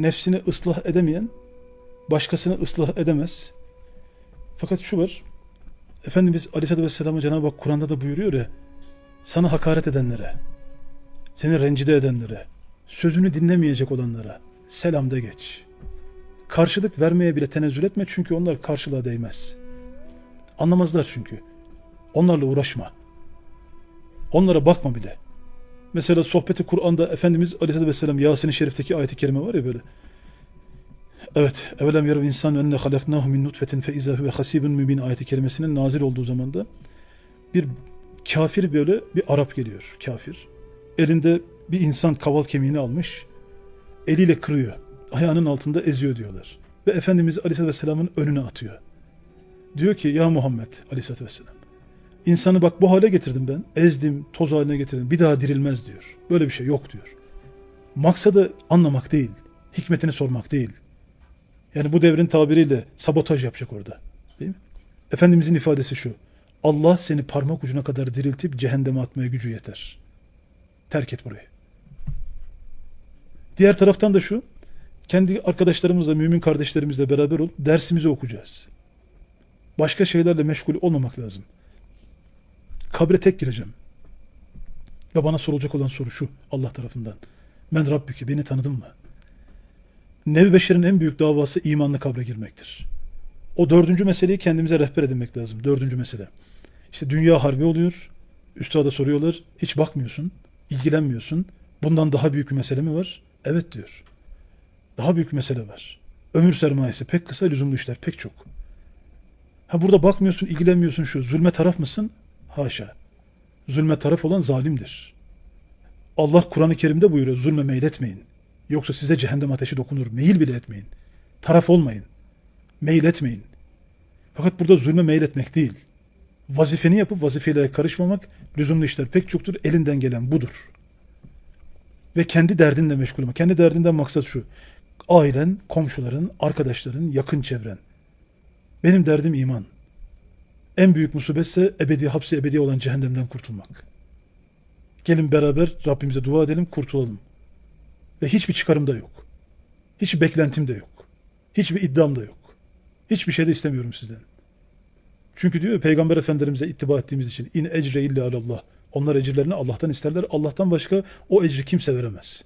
Nefsini ıslah edemeyen başkasını ıslah edemez. Fakat şu var. Efendimiz Aleyhisselatü Vesselam'a Cenab-ı Hak Kur'an'da da buyuruyor ya sana hakaret edenlere, seni rencide edenlere, sözünü dinlemeyecek olanlara selam de geç. Karşılık vermeye bile tenezzül etme çünkü onlar karşılığa değmez. Anlamazlar çünkü. Onlarla uğraşma. Onlara bakma bile. Mesela sohbeti Kur'an'da Efendimiz Aleyhisselatü Vesselam Yasin-i Şerif'teki ayet-i kerime var ya böyle. Evet. Evelem yarı insan önüne halaknahu min nutfetin fe izâ huve hasibun mübin ayeti kerimesinin nazil olduğu zamanda bir kafir böyle bir Arap geliyor. Kafir. Elinde bir insan kaval kemiğini almış. Eliyle kırıyor. Ayağının altında eziyor diyorlar. Ve Efendimiz Aleyhisselatü Vesselam'ın önüne atıyor. Diyor ki ya Muhammed Aleyhisselatü Vesselam İnsanı bak bu hale getirdim ben. Ezdim, toz haline getirdim. Bir daha dirilmez diyor. Böyle bir şey yok diyor. Maksadı anlamak değil. Hikmetini sormak değil. Yani bu devrin tabiriyle sabotaj yapacak orada. Değil mi? Efendimizin ifadesi şu. Allah seni parmak ucuna kadar diriltip cehenneme atmaya gücü yeter. Terk et burayı. Diğer taraftan da şu. Kendi arkadaşlarımızla, mümin kardeşlerimizle beraber olup dersimizi okuyacağız. Başka şeylerle meşgul olmamak lazım. Kabre tek gireceğim. Ve bana sorulacak olan soru şu Allah tarafından. Men Rabbüke beni tanıdın mı? Nevi Beşer'in en büyük davası imanlı kabre girmektir. O dördüncü meseleyi kendimize rehber edinmek lazım. Dördüncü mesele. İşte dünya harbi oluyor. Üstada soruyorlar. Hiç bakmıyorsun. ilgilenmiyorsun. Bundan daha büyük bir mesele mi var? Evet diyor. Daha büyük mesele var. Ömür sermayesi pek kısa, lüzumlu işler pek çok. Ha burada bakmıyorsun, ilgilenmiyorsun şu. Zulme taraf mısın? Haşa. Zulme taraf olan zalimdir. Allah Kur'an-ı Kerim'de buyuruyor zulme meyletmeyin. Yoksa size cehennem ateşi dokunur. Meyil bile etmeyin. Taraf olmayın. Meyil etmeyin. Fakat burada zulme meyletmek değil. Vazifeni yapıp vazifeyle karışmamak, lüzumlu işler pek çoktur. Elinden gelen budur. Ve kendi derdinle meşgul olma. Kendi derdinden maksat şu. Ailen, komşuların, arkadaşların, yakın çevren. Benim derdim iman. En büyük musibetse ebedi hapsi ebedi olan cehennemden kurtulmak. Gelin beraber Rabbimize dua edelim, kurtulalım. Ve hiçbir çıkarım da yok. Hiçbir beklentim de yok. Hiçbir iddiam da yok. Hiçbir şey de istemiyorum sizden. Çünkü diyor Peygamber Efendimiz'e ittiba ettiğimiz için in ecre illa alallah. Onlar ecirlerini Allah'tan isterler. Allah'tan başka o ecri kimse veremez.